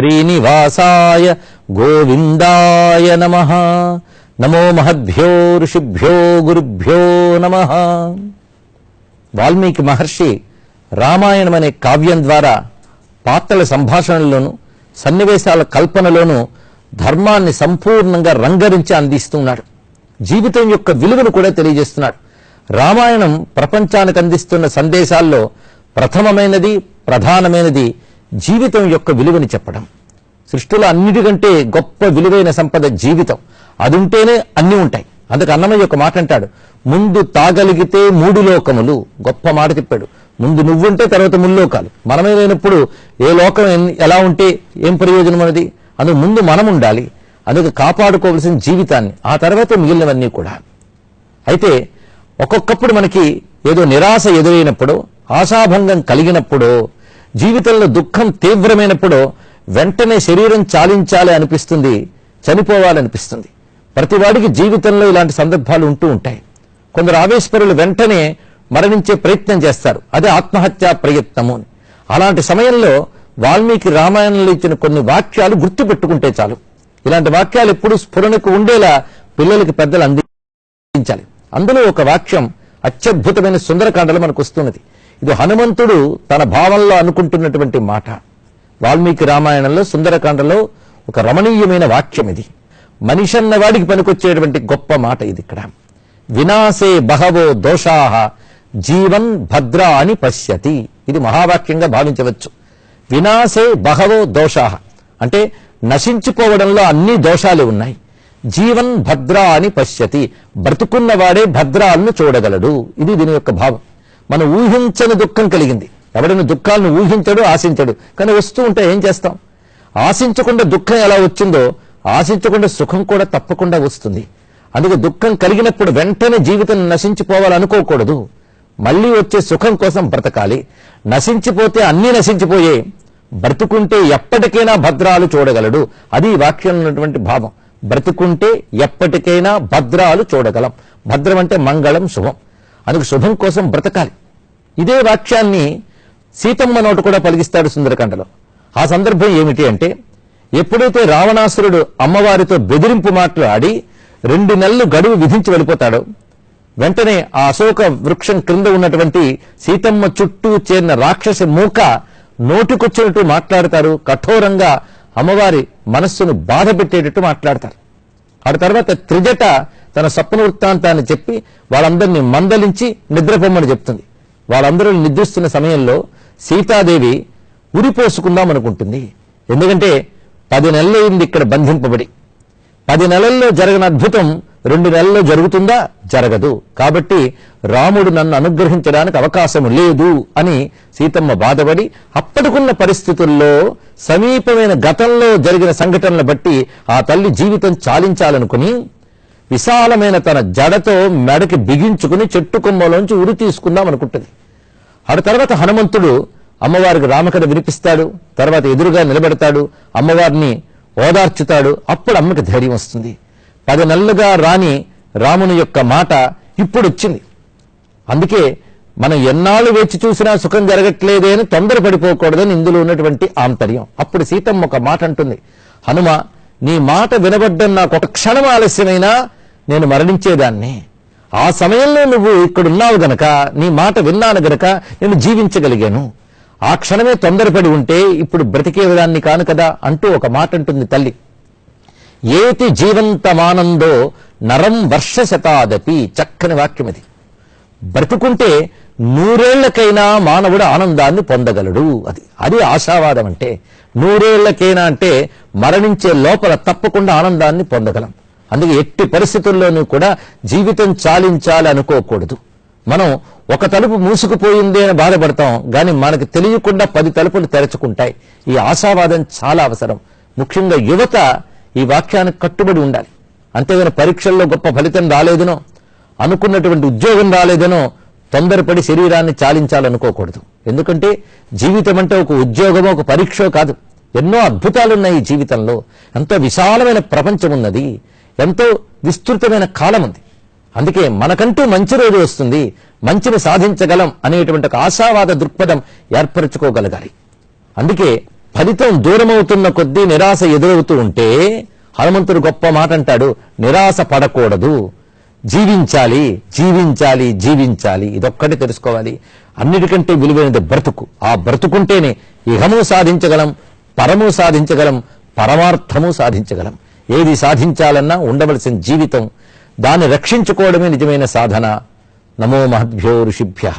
శ్రీనివాసాయ గోవిందాయ నమ. నమో మహద్భ్యో ఋషిభ్యో గురుభ్యో నమ. వాల్మీకి మహర్షి రామాయణం అనే కావ్యం ద్వారా పాత్రల సంభాషణలోను సన్నివేశాల కల్పనలోను ధర్మాన్ని సంపూర్ణంగా రంగరించి అందిస్తున్నాడు. జీవితం యొక్క విలువను కూడా తెలియజేస్తున్నాడు. రామాయణం ప్రపంచానికి అందిస్తున్న సందేశాల్లో ప్రథమమైనది ప్రధానమైనది జీవితం యొక్క విలువని చెప్పడం. సృష్టిలో అన్నిటికంటే గొప్ప విలువైన సంపద జీవితం. అది ఉంటేనే అన్ని ఉంటాయి. అందుకు అన్నమయ్య ఒక మాట అంటాడు. ముందు తాగలిగితే మూడు లోకములు గొప్ప మాట చెప్పాడు. ముందు నువ్వుంటే తర్వాత ముల్లోకాలు మనమే లేనప్పుడు ఏ లోకం ఎన్- ఎలా ఉంటే ఏం ప్రయోజనం అనేది? అందుకు ముందు మనం ఉండాలి. అందుకు కాపాడుకోవలసిన జీవితాన్ని ఆ తర్వాత మిగిలినవన్నీ కూడా. అయితే ఒక్కొక్కప్పుడు మనకి ఏదో నిరాశ ఎదురైనప్పుడు ఆశాభంగం కలిగినప్పుడు జీవితంలో దుఃఖం తీవ్రమైనప్పుడు వెంటనే శరీరం చాలించాలి అనిపిస్తుంది చనిపోవాలనిపిస్తుంది. ప్రతివాడికి జీవితంలో ఇలాంటి సందర్భాలు ఉంటూ ఉంటాయి. కొందరు ఆవేశపరులు వెంటనే మరణించే ప్రయత్నం చేస్తారు. అదే ఆత్మహత్యా ప్రయత్నము అని. అలాంటి సమయంలో వాల్మీకి రామాయణంలో ఇచ్చిన కొన్ని వాక్యాలు గుర్తుపెట్టుకుంటే చాలు. ఇలాంటి వాక్యాలు ఎప్పుడు స్ఫురణకు ఉండేలా పిల్లలకి పెద్దలు అందించాలి. అందులో ఒక వాక్యం అత్యద్భుతమైన సుందరకాండలో మనకు వస్తున్నది. ఇది హనుమంతుడు తన భావంలో అనుకుంటున్నటువంటి మాట. వాల్మీకి రామాయణంలో సుందరకాండలో ఒక రమణీయమైన వాక్యం ఇది. మనిషి అన్న వాడికి పనికొచ్చేటువంటి గొప్ప మాట ఇది ఇక్కడ. వినాశే బహవో దోషాహ జీవన్ భద్ర అని పశ్యతి. ఇది మహావాక్యంగా భావించవచ్చు. వినాశే బహవో దోషాహ అంటే నశించుకోవడంలో అన్ని దోషాలు ఉన్నాయి. జీవన్ భద్ర అని పశ్యతి. బ్రతుకున్నవాడే భద్రాలను చూడగలడు. ఇది దీని యొక్క భావం. మనం ఊహించని దుఃఖం కలిగింది. ఎవడైనా దుఃఖాలను ఊహించడు ఆశించడు. కానీ వస్తూ ఉంటే ఏం చేస్తాం? ఆశించకుండా దుఃఖం ఎలా వచ్చిందో ఆశించకుండా సుఖం కూడా తప్పకుండా వస్తుంది. అందుకే దుఃఖం కలిగినప్పుడు వెంటనే జీవితం నశించిపోవాలనుకోకూడదు. మళ్ళీ వచ్చే సుఖం కోసం బ్రతకాలి. నశించిపోతే అన్నీ నశించిపోయే బ్రతుకుంటే ఎప్పటికైనా భద్రాలు చూడగలడు. అది ఈ వాక్యంలో ఉన్నటువంటి భావం. బ్రతుకుంటే ఎప్పటికైనా భద్రాలు చూడగలం. భద్రం అంటే మంగళం శుభం. అందుకు శుభం కోసం బ్రతకాలి. ఇదే వాక్యాన్ని సీతమ్మ నోట కూడా పలికిస్తాడు సుందరకాండలో. ఆ సందర్భం ఏమిటి అంటే ఎప్పుడైతే రావణాసురుడు అమ్మవారితో బెదిరింపు మాటలు ఆడి రెండు నెలలు గడువు విధించి వెళ్ళిపోతాడో వెంటనే ఆ అశోక వృక్షం క్రింద ఉన్నటువంటి సీతమ్మ చుట్టూ చేరిన రాక్షసి మూక నోటికొచ్చినట్టు మాట్లాడతారు. కఠోరంగా అమ్మవారి మనస్సును బాధ పెట్టేటట్టు మాట్లాడతారు. ఆ తర్వాత త్రిజట తన సప్న వృత్తాంతాన్ని చెప్పి వాళ్ళందరినీ మందలించి నిద్రపోమ్మని చెప్తుంది. వాళ్ళందరూ నిద్రిస్తున్న సమయంలో సీతాదేవి ఉరిపోసుకుందాం అనుకుంటుంది. ఎందుకంటే పది నెలలైంది ఇక్కడ బంధింపబడి. పది నెలల్లో జరగని అద్భుతం రెండు నెలల్లో జరుగుతుందా? జరగదు. కాబట్టి రాముడు నన్ను అనుగ్రహించడానికి అవకాశం లేదు అని సీతమ్మ బాధపడి అప్పటికున్న పరిస్థితుల్లో సమీపమైన గతంలో జరిగిన సంఘటనలు బట్టి ఆ తల్లి జీవితం చాలించాలనుకుని విశాలమైన తన జడతో మెడకి బిగించుకుని చెట్టు కొమ్మలోంచి ఉరి తీసుకుందాం అనుకుంటుంది. ఆ తర్వాత హనుమంతుడు అమ్మవారికి రామకథ వినిపిస్తాడు తర్వాత ఎదురుగా నిలబెడతాడు అమ్మవారిని ఓదార్చుతాడు అప్పుడు అమ్మకి ధైర్యం వస్తుంది. పది నెలలుగా రాని రాముని యొక్క మాట ఇప్పుడు వచ్చింది అందుకే మనం ఎన్నాళ్ళు వేచి చూసినా సుఖం జరగట్లేదే అని తొందరపడిపోకూడదని ఇందులో ఉన్నటువంటి ఆంతర్యం. అప్పుడు సీతమ్మ ఒక మాట అంటుంది హనుమ నీ మాట వినబడ్డం నాకు ఒక క్షణం ఆలస్యమైనా నేను మరణించేదాన్ని. ఆ సమయంలో నువ్వు ఇక్కడున్నావు గనక నీ మాట విన్నాను గనక నేను జీవించగలిగాను. ఆ క్షణమే తొందరపడి ఉంటే ఇప్పుడు బ్రతికేదాన్ని కాను కదా అంటూ ఒక మాట అంటుంది తల్లి. ఏతి జీవంతమానందో నరం వర్ష శతాదపి చక్కని వాక్యం ఇది బ్రతుకుంటే నూరేళ్ళకైనా మానవుడు ఆనందాన్ని పొందగలడు అది. అది ఆశావాదం అంటే. నూరేళ్ళకైనా అంటే మరణించే లోపల తప్పకుండా ఆనందాన్ని పొందగలం. అందుకే ఎట్టి పరిస్థితుల్లోనూ కూడా జీవితం చాలించాలి అనుకోకూడదు. మనం ఒక తలుపు మూసుకుపోయింది అని బాధపడతాం కానీ మనకు తెలియకుండా పది తలుపులు తెరచుకుంటాయి. ఈ ఆశావాదం చాలా అవసరం. ముఖ్యంగా యువత ఈ వాక్యానికి కట్టుబడి ఉండాలి. అంతేగాని పరీక్షల్లో గొప్ప ఫలితం రాలేదనో అనుకున్నటువంటి ఉద్యోగం రాలేదనో తొందరపడి శరీరాన్ని చాలించాలనుకోకూడదు. ఎందుకంటే జీవితం అంటే ఒక ఉద్యోగమో ఒక పరీక్షో కాదు. ఎన్నో అద్భుతాలున్నాయి ఈ జీవితంలో. ఎంతో విశాలమైన ప్రపంచం ఉన్నది ఎంతో విస్తృతమైన కాలం ఉంది. అందుకే మనకంటూ మంచి రోజు వస్తుంది. మంచిని సాధించగలం అనేటువంటి ఒక ఆశావాద దృక్పథం ఏర్పరచుకోగలగాలి. అందుకే ఫలితం దూరమవుతున్న కొద్దీ నిరాశ ఎదురవుతూ ఉంటే హనుమంతుడు గొప్ప మాట అంటాడు నిరాశ పడకూడదు. జీవించాలి జీవించాలి జీవించాలి. ఇదొక్కటి తెలుసుకోవాలి. అన్నిటికంటే విలువైనది బ్రతుకు. ఆ బ్రతుకుంటేనే ఇహము సాధించగలం పరము సాధించగలం పరమార్థము సాధించగలం. ఏది సాధించాలన్నా ఉండవలసిన జీవితం దాన్ని రక్షించుకోవడమే నిజమైన సాధన. నమో మహద్భ్యో ఋషిభ్య.